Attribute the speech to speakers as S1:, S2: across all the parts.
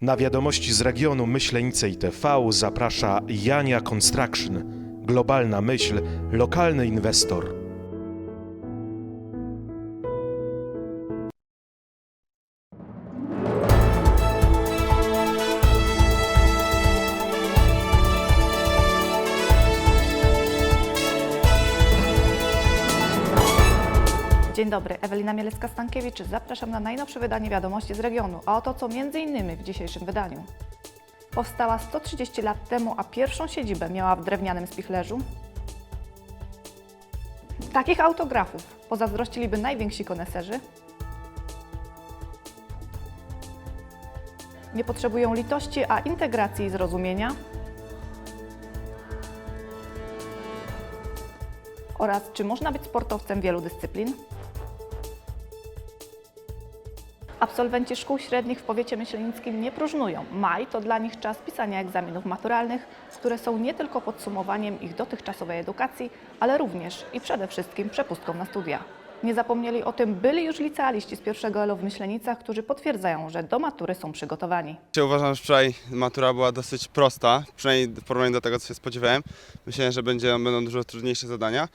S1: Na wiadomości z regionu Myślenice i TV zaprasza Jania Construction. Globalna myśl, lokalny inwestor.
S2: Dobry, Ewelina Mielecka-Stankiewicz. Zapraszam na najnowsze wydanie wiadomości z regionu, a oto co innymi w dzisiejszym wydaniu. Powstała 130 lat temu, a pierwszą siedzibę miała w drewnianym spichlerzu. Takich autografów pozazdrościliby najwięksi koneserzy. Nie potrzebują litości, a integracji i zrozumienia. Oraz czy można być sportowcem wielu dyscyplin? Absolwenci szkół średnich w powiecie myślenickim nie próżnują. Maj to dla nich czas pisania egzaminów maturalnych, które są nie tylko podsumowaniem ich dotychczasowej edukacji, ale również i przede wszystkim przepustką na studia. Nie zapomnieli o tym byli już licealiści z pierwszego ELO w Myślenicach, którzy potwierdzają, że do matury są przygotowani.
S3: Ja uważam, że wczoraj matura była dosyć prosta, przynajmniej w porównaniu do tego, co się spodziewałem. Myślałem, że będzie, będą dużo trudniejsze zadania.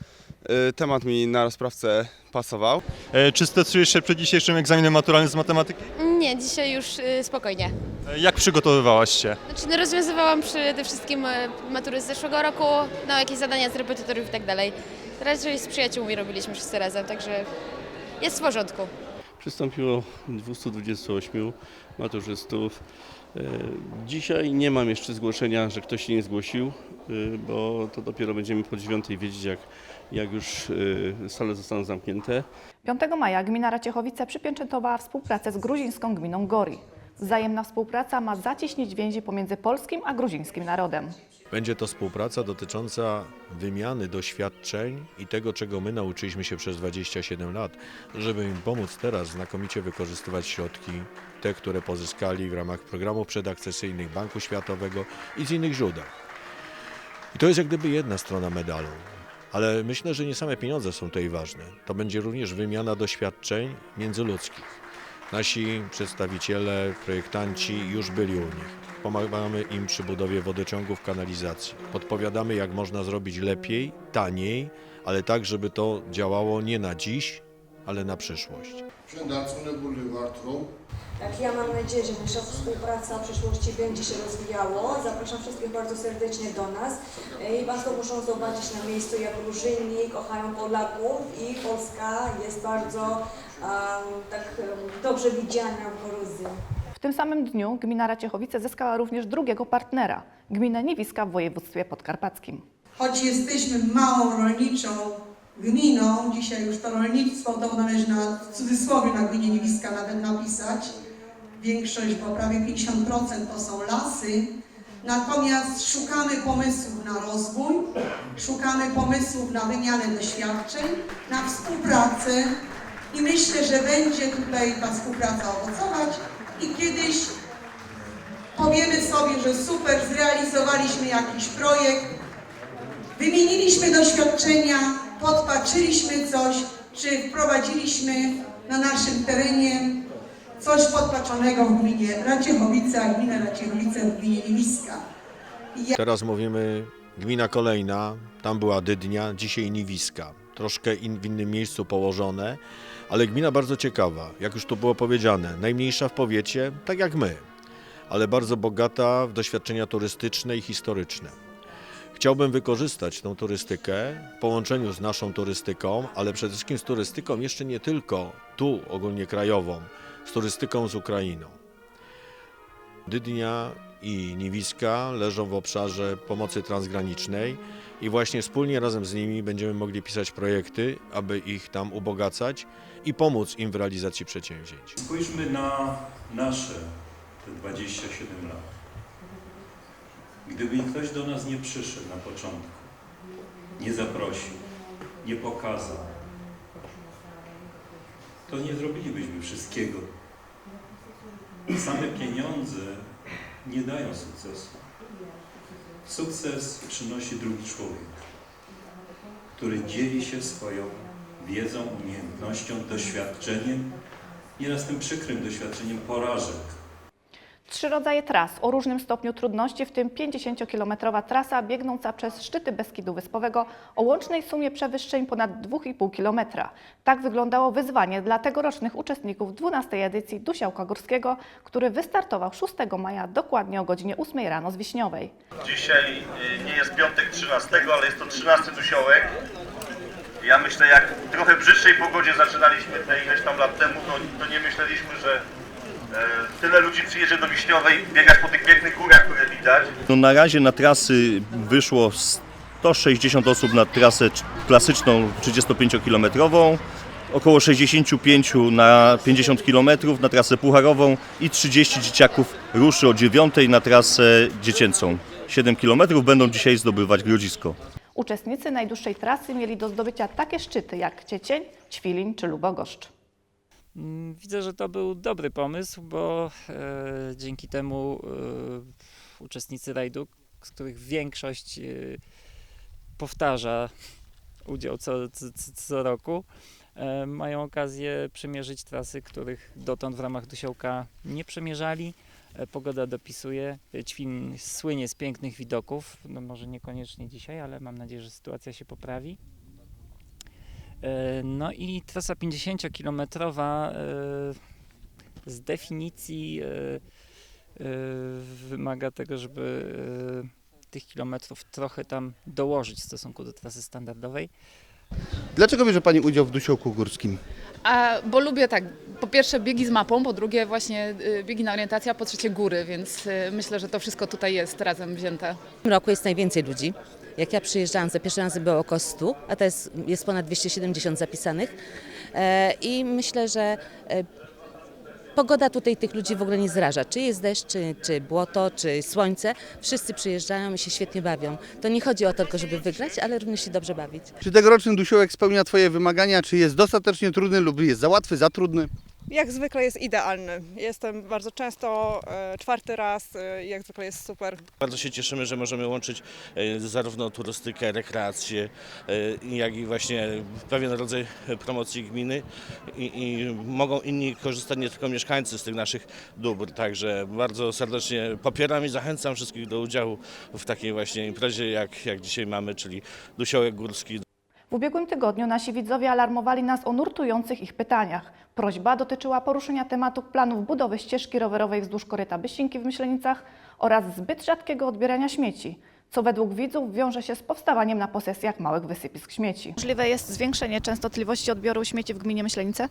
S3: Y, Temat mi na rozprawce pasował.
S4: E, Czy stresujesz się przed dzisiejszym egzaminem maturalnym z matematyki?
S5: Nie, dzisiaj już y, spokojnie.
S4: E, Jak przygotowywałaś się?
S5: Znaczy, no, rozwiązywałam przede wszystkim e, matury z zeszłego roku, no jakieś zadania z repetytorów i tak dalej. Raczej z przyjaciółmi robiliśmy wszyscy razem, także jest w porządku.
S6: Przystąpiło 228 maturzystów. E, Dzisiaj nie mam jeszcze zgłoszenia, że ktoś się nie zgłosił, e, bo to dopiero będziemy po dziewiątej wiedzieć, jak, jak już e, sale zostaną zamknięte.
S2: 5 maja gmina Raciechowice przypieczętowała współpracę z gruzińską gminą Gori. Wzajemna współpraca ma zacieśnić więzi pomiędzy polskim a gruzińskim narodem.
S7: Będzie to współpraca dotycząca wymiany doświadczeń i tego, czego my nauczyliśmy się przez 27 lat, żeby im pomóc teraz znakomicie wykorzystywać środki, te, które pozyskali w ramach programów przedakcesyjnych Banku Światowego i z innych źródeł. I to jest jak gdyby jedna strona medalu. Ale myślę, że nie same pieniądze są tutaj ważne. To będzie również wymiana doświadczeń międzyludzkich. Nasi przedstawiciele, projektanci już byli u nich. Pomagamy im przy budowie wodociągów, kanalizacji. Podpowiadamy, jak można zrobić lepiej, taniej, ale tak, żeby to działało nie na dziś, ale na przyszłość.
S8: Tak, ja mam nadzieję, że nasza współpraca w przyszłości będzie się rozwijała. Zapraszam wszystkich bardzo serdecznie do nas E, i Państwo muszą zobaczyć na miejscu, jak Gruzyni kochają Polaków i Polska jest bardzo em, tak dobrze widziana w Gruzji.
S2: W tym samym dniu gmina Raciechowice zyskała również drugiego partnera, gminę Niewiska w województwie podkarpackim.
S9: Choć jesteśmy małą rolniczą gminą, dzisiaj już to rolnictwo to należy na, w cudzysłowie na gminie Niewiska nawet napisać. Większość, bo prawie 50% to są lasy. Natomiast szukamy pomysłów na rozwój, szukamy pomysłów na wymianę doświadczeń, na współpracę i myślę, że będzie tutaj ta współpraca owocować i kiedyś powiemy sobie, że super, zrealizowaliśmy jakiś projekt, Wymieniliśmy doświadczenia, podpatrzyliśmy coś, czy wprowadziliśmy na naszym terenie coś podpatrzonego w gminie Raciechowice, a gmina Raciechowice w gminie Niewiska.
S7: Teraz mówimy gmina kolejna, tam była Dydnia, dzisiaj Niwiska. Troszkę in, w innym miejscu położone, ale gmina bardzo ciekawa, jak już tu było powiedziane, najmniejsza w powiecie, tak jak my, ale bardzo bogata w doświadczenia turystyczne i historyczne. Chciałbym wykorzystać tą turystykę w połączeniu z naszą turystyką, ale przede wszystkim z turystyką jeszcze nie tylko tu ogólnie krajową, z turystyką z Ukrainą. Dydnia i Niwiska leżą w obszarze pomocy transgranicznej i właśnie wspólnie razem z nimi będziemy mogli pisać projekty, aby ich tam ubogacać i pomóc im w realizacji przedsięwzięć.
S10: Spójrzmy na nasze te 27 lat. Gdyby ktoś do nas nie przyszedł na początku, nie zaprosił, nie pokazał, to nie zrobilibyśmy wszystkiego. Same pieniądze nie dają sukcesu. Sukces przynosi drugi człowiek, który dzieli się swoją wiedzą, umiejętnością, doświadczeniem, nieraz tym przykrym doświadczeniem porażek.
S2: Trzy rodzaje tras o różnym stopniu trudności, w tym 50-kilometrowa trasa biegnąca przez szczyty Beskidu Wyspowego o łącznej sumie przewyższeń ponad 2,5 km. Tak wyglądało wyzwanie dla tegorocznych uczestników 12 edycji Dusiałka Górskiego, który wystartował 6 maja dokładnie o godzinie 8 rano z Wiśniowej.
S11: Dzisiaj y, nie jest piątek 13, ale jest to 13 dusiołek. Ja myślę, jak w trochę brzydszej pogodzie zaczynaliśmy te ileś tam lat temu, to, to nie myśleliśmy, że tyle ludzi przyjedzie do Wiśniowej biegać po tych pięknych górach, które widać.
S5: No na razie na trasy wyszło 160 osób na trasę klasyczną 35-kilometrową, około 65 na 50 km na trasę pucharową i 30 dzieciaków ruszy o 9 na trasę dziecięcą. 7 km będą dzisiaj zdobywać grodzisko.
S2: Uczestnicy najdłuższej trasy mieli do zdobycia takie szczyty jak Ciecień, Ćwilin czy Lubogoszcz.
S12: Mm, Widzę, że to był dobry pomysł, bo e, dzięki temu e, uczestnicy rajdu, z których większość e, powtarza udział co, co, co- roku, e, mają okazję przemierzyć trasy, których dotąd w ramach Dusiołka nie przemierzali. E, Pogoda dopisuje. E, Ćwin słynie z pięknych widoków. No może niekoniecznie dzisiaj, ale mam nadzieję, że sytuacja się poprawi. E, No i trasa 50-kilometrowa e, z definicji e, wymaga tego, żeby tych kilometrów trochę tam dołożyć w stosunku do trasy standardowej.
S11: Dlaczego bierze Pani udział w dusiołku górskim?
S13: A, bo lubię tak, po pierwsze biegi z mapą, po drugie właśnie y, biegi na orientację, a po trzecie góry, więc y, myślę, że to wszystko tutaj jest razem wzięte.
S14: W tym roku jest najwięcej ludzi. Jak ja przyjeżdżałam, za pierwszy raz było około 100, a teraz jest ponad 270 zapisanych. E, I myślę, że e, pogoda tutaj tych ludzi w ogóle nie zraża. Czy jest deszcz, czy, czy błoto, czy słońce. Wszyscy przyjeżdżają i się świetnie bawią. To nie chodzi o to tylko, żeby wygrać, ale również się dobrze bawić.
S11: Czy tegoroczny dusiołek spełnia Twoje wymagania? Czy jest dostatecznie trudny lub jest za łatwy, za trudny?
S15: Jak zwykle jest idealny. Jestem bardzo często, e, czwarty raz, e, jak zwykle jest super.
S16: Bardzo się cieszymy, że możemy łączyć e, zarówno turystykę, rekreację, jak i właśnie pewien rodzaj promocji gminy i, i mogą inni korzystać nie tylko mieszkańcy z tych naszych dóbr. Także bardzo serdecznie popieram i zachęcam wszystkich do udziału w takiej właśnie imprezie, jak, jak dzisiaj mamy, czyli Dusiołek Górski.
S2: W ubiegłym tygodniu nasi widzowie alarmowali nas o nurtujących ich pytaniach. Prośba dotyczyła poruszenia tematu planów budowy ścieżki rowerowej wzdłuż koryta Byścinki w Myślenicach oraz zbyt rzadkiego odbierania śmieci, co według widzów wiąże się z powstawaniem na posesjach małych wysypisk śmieci. Możliwe jest zwiększenie częstotliwości odbioru śmieci w gminie Myślenice?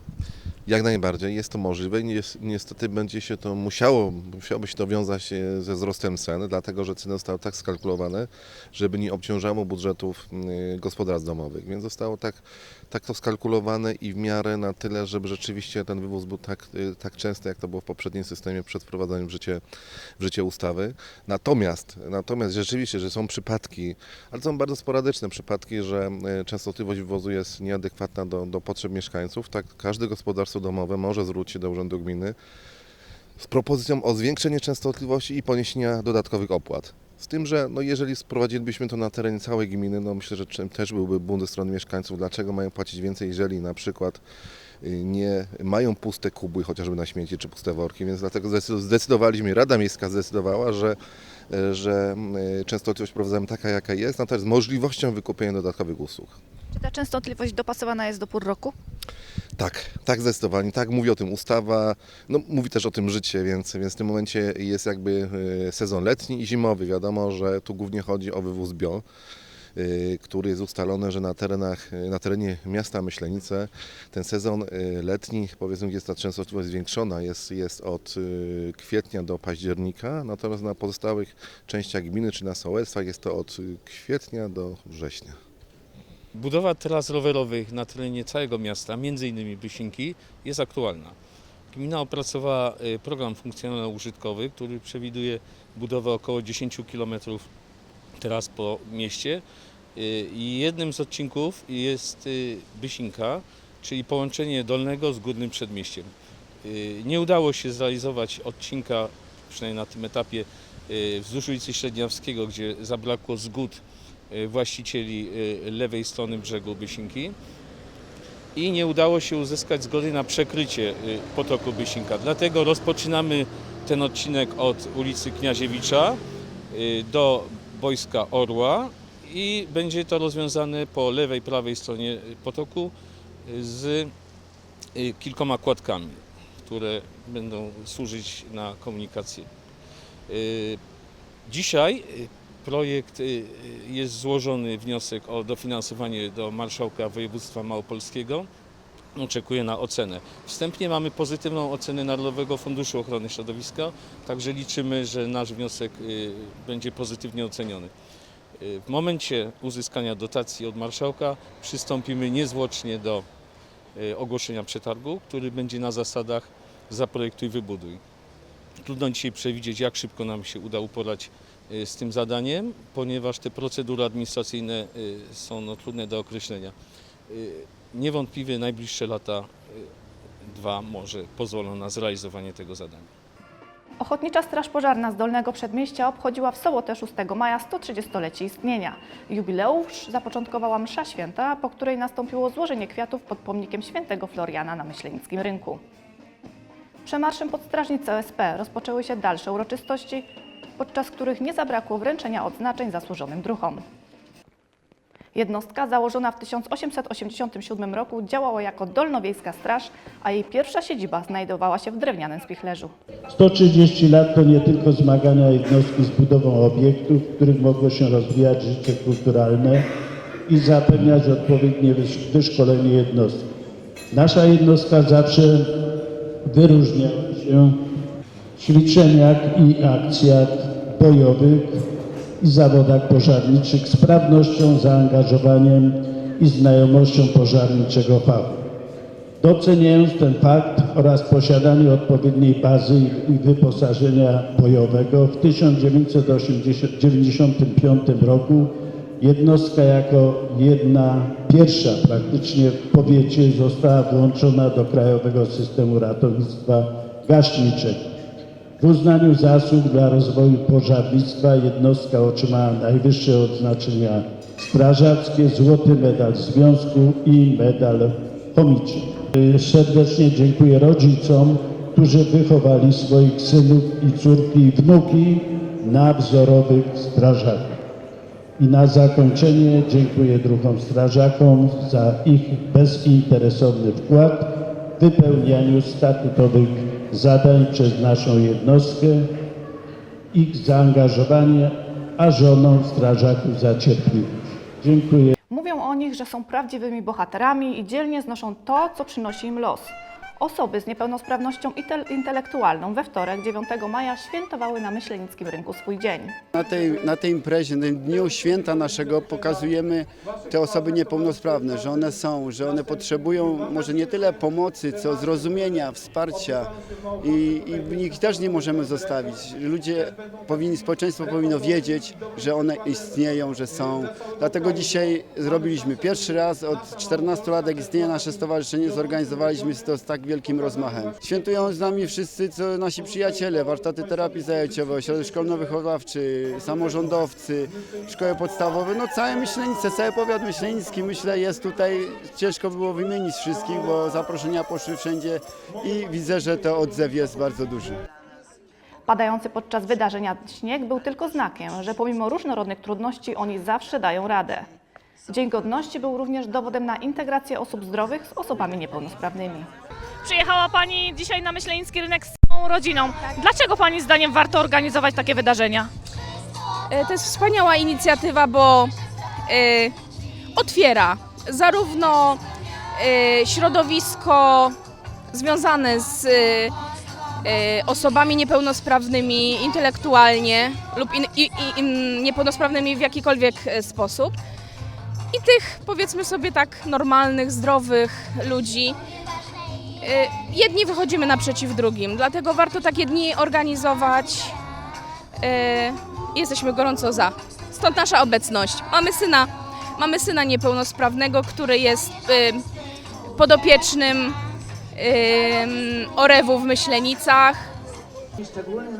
S11: Jak najbardziej jest to możliwe i nies- niestety będzie się to musiało, musiałoby się to wiązać ze wzrostem cen, dlatego że ceny zostały tak skalkulowane, żeby nie obciążało budżetów y, gospodarstw domowych, więc zostało tak, tak to skalkulowane i w miarę na tyle, żeby rzeczywiście ten wywóz był tak, y, tak częsty, jak to było w poprzednim systemie przed wprowadzeniem w życie, w życie ustawy. Natomiast, natomiast rzeczywiście, że są przypadki, ale są bardzo sporadyczne przypadki, że e, częstotliwość wywozu jest nieadekwatna do, do potrzeb mieszkańców, tak każde gospodarstwo domowe może zwrócić się do Urzędu Gminy z propozycją o zwiększenie częstotliwości i poniesienia dodatkowych opłat. Z tym, że no jeżeli sprowadzilibyśmy to na terenie całej gminy, no myślę, że czym też byłby bunt ze strony mieszkańców, dlaczego mają płacić więcej, jeżeli na przykład y, nie mają puste kubły chociażby na śmieci czy puste worki, więc dlatego zdecy- zdecydowaliśmy, Rada Miejska zdecydowała, że, e, że y, częstotliwość wprowadzamy taka jaka jest, natomiast z możliwością wykupienia dodatkowych usług.
S2: Czy ta częstotliwość dopasowana jest do pór roku?
S11: Tak, tak zdecydowanie, tak mówi o tym ustawa, no mówi też o tym życie, więc, więc w tym momencie jest jakby e, sezon letni i zimowy. Wiadomo, że tu głównie chodzi o wywóz bio, e, który jest ustalony, że na terenach, e, na terenie miasta Myślenice ten sezon letni, powiedzmy, jest ta częstotliwość zwiększona, jest, jest od kwietnia do października, natomiast na pozostałych częściach gminy czy na sołectwach jest to od kwietnia do września.
S16: Budowa tras rowerowych na terenie całego miasta, m.in. Bysinki, jest aktualna. Gmina opracowała y, program funkcjonalno-użytkowy, który przewiduje budowę około 10 km tras po mieście. Y, I jednym z odcinków jest y, Bysinka, czyli połączenie Dolnego z Górnym Przedmieściem. Nie udało się zrealizować odcinka, przynajmniej na tym etapie, wzdłuż ulicy Średniawskiego, gdzie zabrakło zgód właścicieli y, lewej strony brzegu Bysinki. i nie udało się uzyskać zgody na przekrycie y, potoku Bysinka. Dlatego rozpoczynamy ten odcinek od ulicy Kniaziewicza do Boiska Orła i będzie to rozwiązane po lewej, prawej stronie potoku z kilkoma kładkami, które będą służyć na komunikację. Dzisiaj projekt y, jest złożony wniosek o dofinansowanie do marszałka województwa małopolskiego. Oczekuję na ocenę. Wstępnie mamy pozytywną ocenę Narodowego Funduszu Ochrony Środowiska, także liczymy, że nasz wniosek y, będzie pozytywnie oceniony. Y, W momencie uzyskania dotacji od marszałka przystąpimy niezwłocznie do y, ogłoszenia przetargu, który będzie na zasadach zaprojektuj, wybuduj. Trudno dzisiaj przewidzieć, jak szybko nam się uda uporać y, z tym zadaniem, ponieważ te procedury administracyjne y, są no, trudne do określenia. Y, Niewątpliwie najbliższe lata, y, dwa może pozwolą na zrealizowanie tego zadania.
S2: Ochotnicza Straż Pożarna z Dolnego Przedmieścia obchodziła w sobotę 6 maja 130-lecie istnienia. Jubileusz zapoczątkowała msza święta, po której nastąpiło złożenie kwiatów pod pomnikiem świętego Floriana na Myślenickim Rynku. Przemarszem pod strażnic OSP rozpoczęły się dalsze uroczystości, podczas których nie zabrakło wręczenia odznaczeń zasłużonym druhom. Jednostka założona w 1887 roku działała jako Dolnowiejska Straż, a jej pierwsza siedziba znajdowała się w drewnianym spichlerzu.
S17: 130 lat to nie tylko zmagania jednostki z budową obiektów, w których mogło się rozwijać życie kulturalne i zapewniać odpowiednie wysz- wyszkolenie jednostki. Nasza jednostka zawsze wyróżniała się w ćwiczeniach i akcjach bojowych i zawodach pożarniczych sprawnością, zaangażowaniem i znajomością pożarniczego fachu. Doceniając ten fakt oraz posiadanie odpowiedniej bazy i wyposażenia bojowego, w 1995 roku jednostka jako jedna pierwsza praktycznie w powiecie została włączona do Krajowego Systemu Ratownictwa Gaśniczego. W uznaniu zasług dla rozwoju pożarnictwa jednostka otrzymała najwyższe odznaczenia strażackie, złoty medal związku i medal chomiczny. Y, Serdecznie dziękuję rodzicom, którzy wychowali swoich synów i córki i wnuki na wzorowych strażakach. I na zakończenie dziękuję druhom strażakom za ich bezinteresowny wkład w wypełnianiu statutowych zadań przez naszą jednostkę, ich zaangażowanie, a żonom strażaków za. Dziękuję.
S2: Mówią o nich, że są prawdziwymi bohaterami i dzielnie znoszą to, co przynosi im los. Osoby z niepełnosprawnością intel- intelektualną we wtorek 9 maja świętowały na Myślenickim Rynku swój dzień.
S18: Na tej, na tej imprezie, na dniu święta naszego pokazujemy te osoby niepełnosprawne, że one są, że one potrzebują może nie tyle pomocy, co zrozumienia, wsparcia i, i ich też nie możemy zostawić. Ludzie powinni, społeczeństwo powinno wiedzieć, że one istnieją, że są. Dlatego dzisiaj zrobiliśmy pierwszy raz od 14 lat, jak istnieje nasze stowarzyszenie, zorganizowaliśmy to tak wielkim rozmachem. Świętują z nami wszyscy, co nasi przyjaciele, warsztaty terapii zajęciowej, ośrodek szkolno-wychowawczy, samorządowcy, szkoły podstawowe, no całe Myślenice, cały powiat myślenicki, myślę, jest tutaj, ciężko było wymienić wszystkich, bo zaproszenia poszły wszędzie i widzę, że to odzew jest bardzo duży.
S2: Padający podczas wydarzenia śnieg był tylko znakiem, że pomimo różnorodnych trudności oni zawsze dają radę. Dzień Godności był również dowodem na integrację osób zdrowych z osobami niepełnosprawnymi.
S19: Przyjechała Pani dzisiaj na Myślenicki Rynek z całą rodziną. Dlaczego Pani zdaniem warto organizować takie wydarzenia?
S13: E, To jest wspaniała inicjatywa, bo e, otwiera zarówno e, środowisko związane z e, osobami niepełnosprawnymi intelektualnie lub in, i, i, im niepełnosprawnymi w jakikolwiek sposób i tych powiedzmy sobie tak normalnych, zdrowych ludzi. E, Jedni wychodzimy naprzeciw drugim, dlatego warto takie dni organizować. E, Jesteśmy gorąco za. Stąd nasza obecność. Mamy syna, mamy syna niepełnosprawnego, który jest y, podopiecznym y, Orewu w Myślenicach.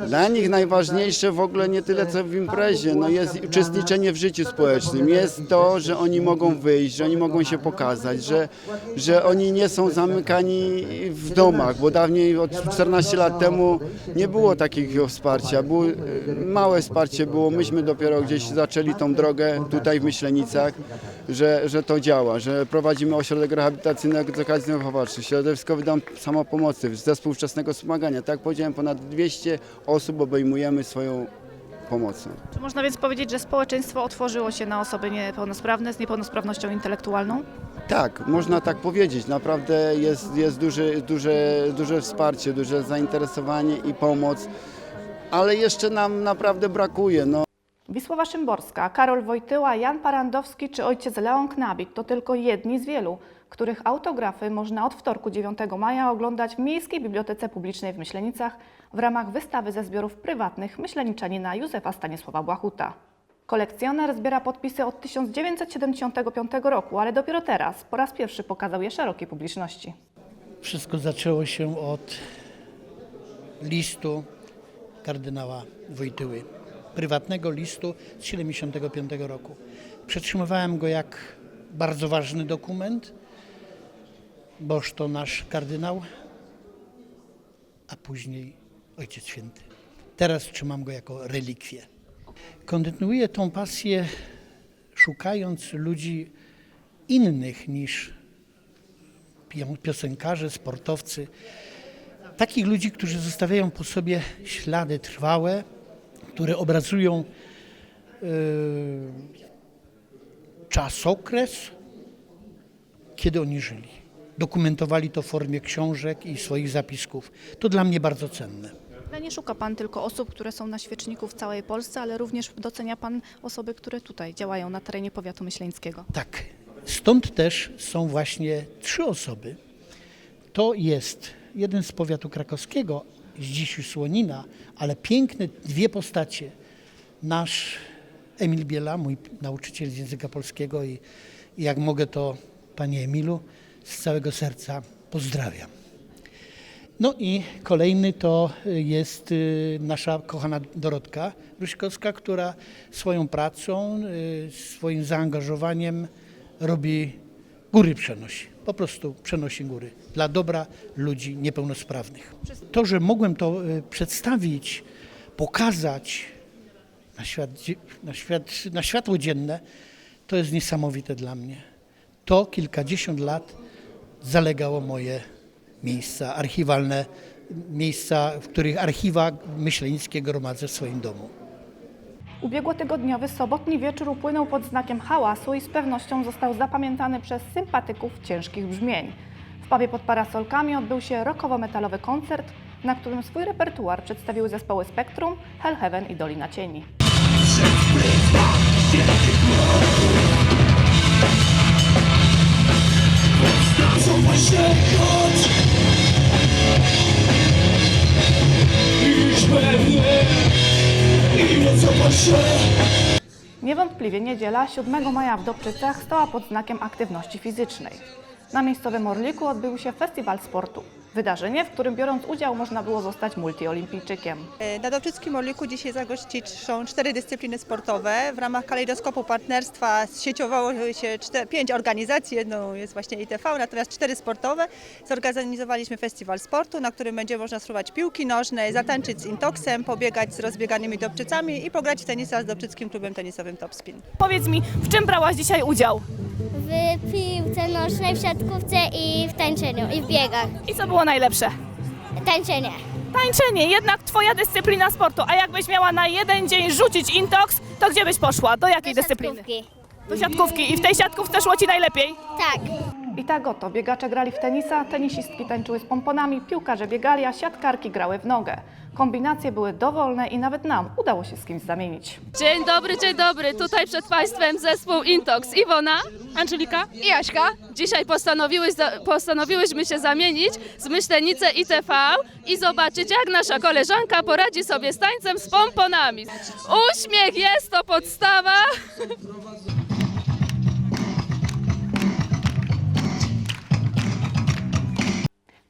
S18: Dla nich najważniejsze w ogóle nie tyle co w imprezie, no jest uczestniczenie w życiu społecznym. Jest to, że oni mogą wyjść, że oni mogą się pokazać, że, że oni nie są zamykani w domach, bo dawniej od 14 lat temu nie było takiego wsparcia. Było, małe wsparcie było, myśmy dopiero gdzieś zaczęli tą drogę tutaj w Myślenicach, że, że to działa, że prowadzimy ośrodek rehabilitacyjny edukacji wychowawczy, środowiskowy dom samopomocy, zespół wczesnego wspomagania. Tak jak powiedziałem, ponad 200 osób obejmujemy swoją pomocą.
S2: Czy można więc powiedzieć, że społeczeństwo otworzyło się na osoby niepełnosprawne z niepełnosprawnością intelektualną?
S18: Tak, można tak powiedzieć. Naprawdę jest, jest duże, duże, duże wsparcie, duże zainteresowanie i pomoc, ale jeszcze nam naprawdę brakuje. No.
S2: Wisława Szymborska, Karol Wojtyła, Jan Parandowski czy ojciec Leon Knabik to tylko jedni z wielu, których autografy można od wtorku 9 maja oglądać w Miejskiej Bibliotece Publicznej w Myślenicach w ramach wystawy ze zbiorów prywatnych myśleniczanina Józefa Stanisława Błachuta. Kolekcjoner zbiera podpisy od 1975 roku, ale dopiero teraz po raz pierwszy pokazał je szerokiej publiczności.
S20: Wszystko zaczęło się od listu kardynała Wojtyły, prywatnego listu z 75 roku. Przetrzymywałem go jak bardzo ważny dokument, boż to nasz kardynał, a później Ojciec Święty. Teraz trzymam go jako relikwię. Kontynuuję tą pasję szukając ludzi innych niż pio- piosenkarze, sportowcy, takich ludzi, którzy zostawiają po sobie ślady trwałe, które obrazują yy, czasokres, kiedy oni żyli. Dokumentowali to w formie książek i swoich zapisków. To dla mnie bardzo cenne.
S2: Ale nie szuka Pan tylko osób, które są na świeczniku w całej Polsce, ale również docenia Pan osoby, które tutaj działają na terenie powiatu myśleńskiego.
S20: Tak. Stąd też są właśnie trzy osoby. To jest jeden z powiatu krakowskiego, z dziś już Słonina, ale piękne dwie postacie. Nasz Emil Biela, mój nauczyciel z języka polskiego i, i jak mogę to, panie Emilu, z całego serca pozdrawiam. No i kolejny to jest y, nasza kochana Dorotka Ruśkowska, która swoją pracą, y, swoim zaangażowaniem robi góry przenosi. Po prostu przenosi góry dla dobra ludzi niepełnosprawnych. To, że mogłem to y, przedstawić, pokazać na, świat, na, świat, na światło dzienne, to jest niesamowite dla mnie. To kilkadziesiąt lat zalegało moje miejsca archiwalne, miejsca, w których archiwa myślenickie gromadzę w swoim domu.
S2: Ubiegłotygodniowy sobotni wieczór upłynął pod znakiem hałasu i z pewnością został zapamiętany przez sympatyków ciężkich brzmień. W pubie pod parasolkami odbył się rockowo-metalowy koncert, na którym swój repertuar przedstawiły zespoły Spektrum, Hell Heaven i Dolina Cieni. Niewątpliwie niedziela 7 maja w Dobczycach stała pod znakiem aktywności fizycznej. Na miejscowym Orliku odbył się festiwal sportu. Wydarzenie, w którym biorąc udział można było zostać multiolimpijczykiem.
S21: Na Dobrzyckim Orliku dzisiaj zagościczą cztery dyscypliny sportowe. W ramach kalejdoskopu partnerstwa sieciowało się pięć organizacji, jedną jest właśnie ITV, natomiast cztery sportowe. Zorganizowaliśmy festiwal sportu, na którym będzie można spróbować piłki nożnej, zatańczyć z Intoksem, pobiegać z rozbieganymi Dobczycami i pograć w tenisa z Dobrzyckim Klubem Tenisowym Topspin.
S19: Powiedz mi, w czym brałaś dzisiaj udział?
S22: W piłce nożnej, w siatkówce i w tańczeniu, i w biegach.
S19: I co było najlepsze?
S22: Tańczenie.
S19: Tańczenie, jednak twoja dyscyplina sportu. A jakbyś miała na jeden dzień rzucić intoks, to gdzie byś poszła? Do jakiej dyscypliny? Do siatkówki. I w tej siatkówce szło ci najlepiej?
S22: Tak.
S2: I tak oto biegacze grali w tenisa, tenisistki tańczyły z pomponami, piłkarze biegali, a siatkarki grały w nogę. Kombinacje były dowolne i nawet nam udało się z kimś zamienić.
S23: Dzień dobry, dzień dobry. Tutaj przed Państwem zespół Intox. Iwona, Angelika i Jaśka. Dzisiaj postanowiłeś, postanowiłyśmy się zamienić z Myślenice ITV i zobaczyć, jak nasza koleżanka poradzi sobie z tańcem z pomponami. Uśmiech jest to podstawa.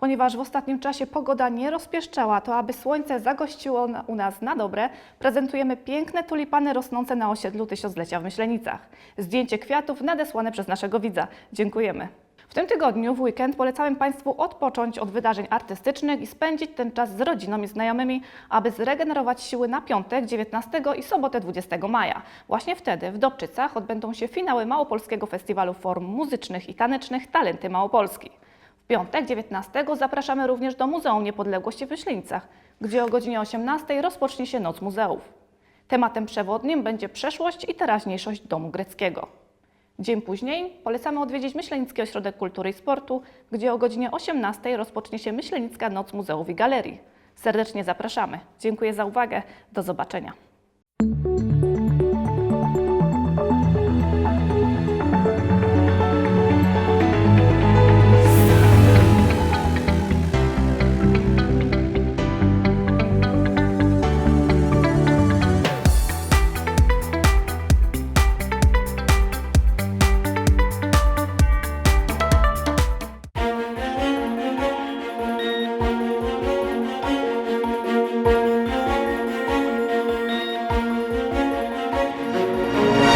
S2: Ponieważ w ostatnim czasie pogoda nie rozpieszczała, to aby słońce zagościło u nas na dobre, prezentujemy piękne tulipany rosnące na osiedlu Tysiąclecia w Myślenicach. Zdjęcie kwiatów nadesłane przez naszego widza. Dziękujemy. W tym tygodniu, w weekend, polecałem Państwu odpocząć od wydarzeń artystycznych i spędzić ten czas z rodziną i znajomymi, aby zregenerować siły na piątek 19 i sobotę 20 maja. Właśnie wtedy w Dobczycach odbędą się finały Małopolskiego Festiwalu Form Muzycznych i Tanecznych Talenty Małopolski. W piątek 19 zapraszamy również do Muzeum Niepodległości w Myślenicach, gdzie o godzinie 18 rozpocznie się Noc Muzeów. Tematem przewodnim będzie przeszłość i teraźniejszość domu greckiego. Dzień później polecamy odwiedzić Myślenicki Ośrodek Kultury i Sportu, gdzie o godzinie 18 rozpocznie się Myślenicka Noc Muzeów i Galerii. Serdecznie zapraszamy. Dziękuję za uwagę. Do zobaczenia.